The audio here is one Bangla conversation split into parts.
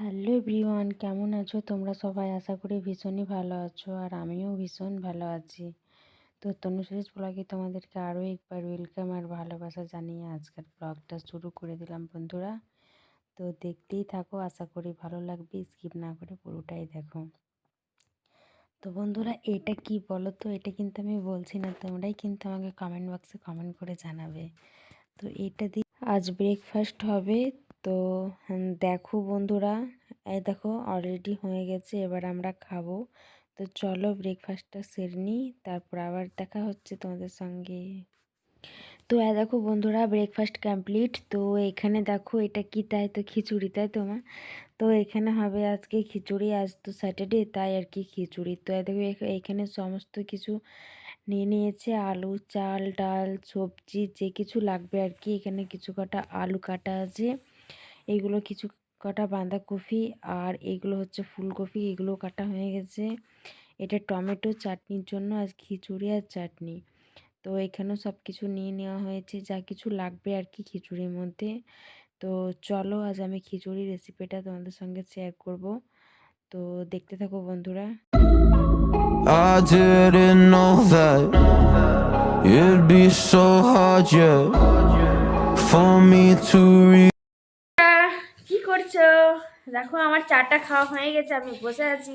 হ্যালো এভরিওয়ান, কেমন আছো? তোমরা সবাই আশা করি ভীষণই ভালো আছো আর আমিও ভীষণ ভালো আছি। তো তনুশ্রীজ ব্লগে তোমাদেরকে আরও একবার ওয়েলকাম আর ভালোবাসা জানিয়ে আজকের ব্লগটা শুরু করে দিলাম বন্ধুরা। তো দেখতেই থাকো, আশা করি ভালো লাগবে, স্কিপ না করে পুরোটাই দেখো। তো বন্ধুরা, এটা কি বলো তো? এটা কিন্তু আমি বলছি না, তোমরাই কিন্তু আমাকে কমেন্ট বক্সে কমেন্ট করে জানাবে। তো এটা দিয়ে আজ ব্রেকফাস্ট হবে। তো দেখো বন্ধুরা, এই দেখো অলরেডি হয়ে গেছে, এবার আমরা খাব। তো চলো ব্রেকফাস্টটা সেরে নিই তারপর আবার দেখা হচ্ছে তোমাদের সঙ্গে। তো এই দেখো বন্ধুরা ব্রেকফাস্ট কমপ্লিট তো এখানে দেখো এটা কি, তাই তো খিচুড়ি, তাই তোমার তো এখানে হবে আজকে খিচুড়ি, আজ তো স্যাটারডে তাই আর কি খিচুড়ি। তো এই দেখো এখানে সমস্ত কিছু নিয়ে নিয়েছে, আলু, চাল, ডাল, সবজি, যে কিছু লাগবে আর কি। এখানে কিছু কটা আলু কাটা আছে। এইগুলো কিছু কটা বাঁধাকপি আর এইগুলো হচ্ছে ফুলকপি এগুলো কাটা হয়ে গেছে। এটা টমেটো চাটনির জন্য আজ খিচুড়ি আর চাটনি। তো এখানেও সব কিছু নিয়ে নেওয়া হয়েছে, যা কিছু লাগবে আর কি খিচুড়ির মধ্যে। তো চলো আজ আমি খিচুড়ি রেসিপিটা তোমাদের সঙ্গে শেয়ার করব। তো দেখতে থাকো বন্ধুরা। for me to. কি করছ? দেখো আমার চাটা খাওয়া হয়ে গেছে আমি বসে আছি।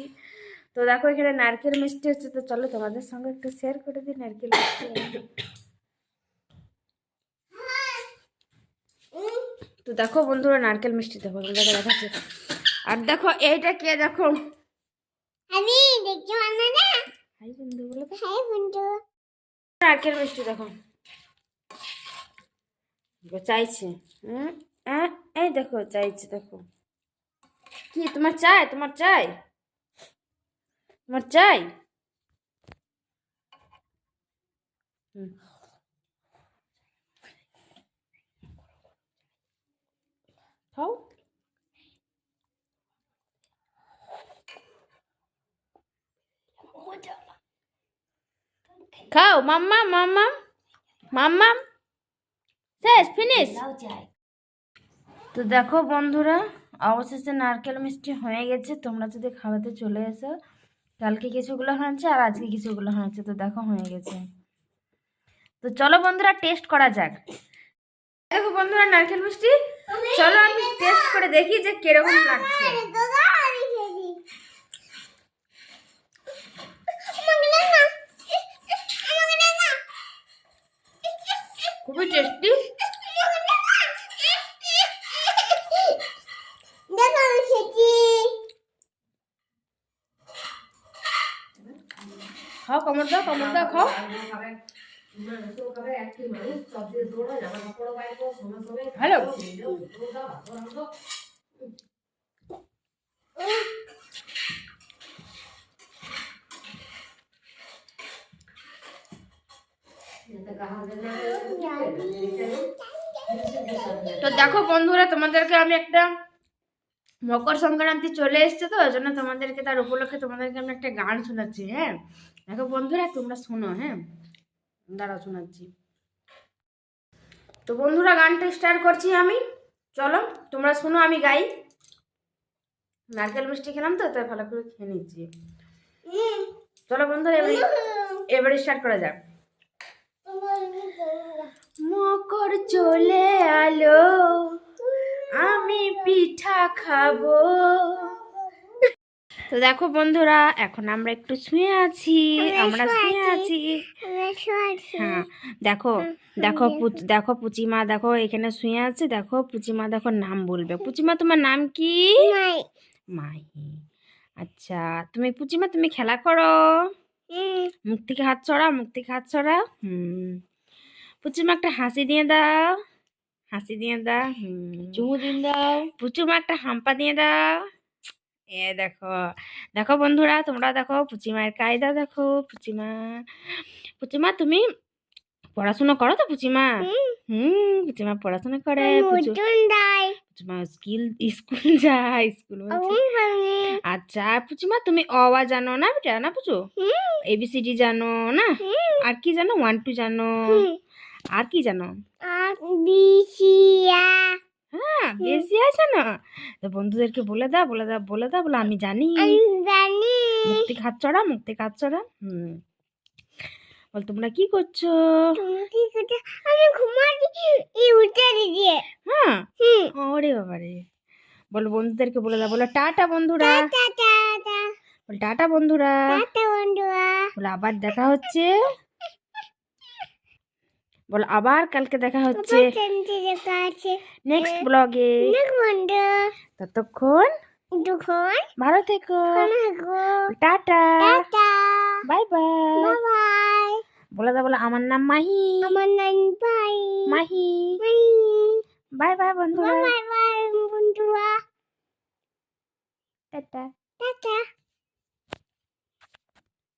তো দেখো এখানে নারকেল মিষ্টি হচ্ছে তো চলো তোমাদের সঙ্গে একটু শেয়ার করে দিই নারকেল মিষ্টি তো দেখো বন্ধুরা নারকেল মিষ্টি দেখো দেখো দেখাচ্ছে। আর দেখো এইটা কে দেখো? আমি দেখতে পারব না। হাই বন্ধু বলো তো। হাই বন্ধু। নারকেল মিষ্টি দেখো। দেখো, চাইছে হুম? আহ, এই দেখো চাইছে দেখো। কি তোমার চাই তোমার চাই? তোমার চাই। খাও। খাও মাম্মা মাম্মা মাম্মা শেষ ফিনিশ। তো দেখো বন্ধুরা, অবশেষে নারকেল মিষ্টি হয়ে গেছে। তোমরা যদি খাওয়াতে চলে এসো, কালকে কিছুগুলো হয়েছে আর আজকে কিছুগুলো হয়েছে, তো দেখো হয়ে গেছে। তো চলো বন্ধুরা, টেস্ট করা যাক। দেখো বন্ধুরা, নারকেল মিষ্টি। চলো আমি টেস্ট করে দেখি যে কীরকম লাগছে। খুবই টেস্টি দেখো আমি খেয়েছি খাও কমর দাও কমর দাও খাও। হ্যালো। তো দেখো বন্ধুরা তোমাদেরকে আমি একটা মকর সংক্রান্তি চলে এসছে তো ওই জন্য তোমাদেরকে তার উপলক্ষে তোমাদেরকে আমি একটা গান শোনাচ্ছি হ্যাঁ? দেখো বন্ধুরা, তোমরা শোনো হ্যাঁ? দাঁড়াও, শোনাচ্ছি। তো বন্ধুরা, গানটা স্টার্ট করছি আমি। চলো, তোমরা শোনো, আমি গাই। নারকেল মিষ্টি খেলাম তো, তাই ভালো করে খেয়ে নিচ্ছি। চলো বন্ধুরা, এবারে এবারে স্টার্ট করা যাক। মকর চলে আলো, আমি পিঠা খাব। তো দেখো বন্ধুরা এখন আমরা একটু শুয়ে আছি আমরা শুয়ে আছি। হ্যাঁ দেখো দেখো দেখো পুচিমা দেখো এখানে শুয়ে আছে দেখো পুচিমা দেখো নাম বলবে। পুচিমা তোমার নাম কি? মাহি আচ্ছা তুমি পুচিমা তুমি খেলা করো। মুখ থেকে হাত ছড়া মুখ থেকে হাত ছড়া হুম। পুচুমা একটা হাসি দিয়ে দাও। হাসি দিয়ে দাও। হুম। চুমু দিন দাও। পুচুমা একটা হাম্পা দিয়ে দাও। এ দেখো দেখো বন্ধুরা তোমরা দেখো পুচিমার কায়দা দেখো পুচিমা পুচিমা তুমি পড়াশোনা করো তো পুচিমা? হুম। পুচিমা পড়াশোনা করে পুচিমা স্কিল স্কুল যায় স্কুল আচ্ছা পুচিমা তুমি অ আ জানো না বেটা না পুচু এবিসিডি জানো না? আর কি জানো? ওয়ান টু জানো। আর কি জানো? আছে না? তো বন্ধুদেরকে বলে দাও বলে দাও বলে দাও বলে আমি জানি। জানি। মুক্তি খাচ্ছরা মুক্তি খাচ্ছরা হুম। বল তোমরা কি করছ? কি করছ? আমি ঘুমাচ্ছি। এই উঠে দিয়ে হ্যাঁ? হুম। ওরে বাবারে। বলো বন্ধুদেরকে বলে দাও বলো টাটা বন্ধুরা। Tata tata. বল টাটা বন্ধুরা। টাটা বন্ধুরা। বলে আবার দেখা হচ্ছে। বলো আবার কালকে দেখা হচ্ছে। নেক্সট ব্লগে ততক্ষণ দুখন ভালো থেকো। টাটা। Bye bye. বলে দাও বলো আমার নাম মাহি। আমার নাম bye Mahi. Bye bye bye বন্ধুরা। বাই বাই বন্ধুরা। টাটা। টাটা।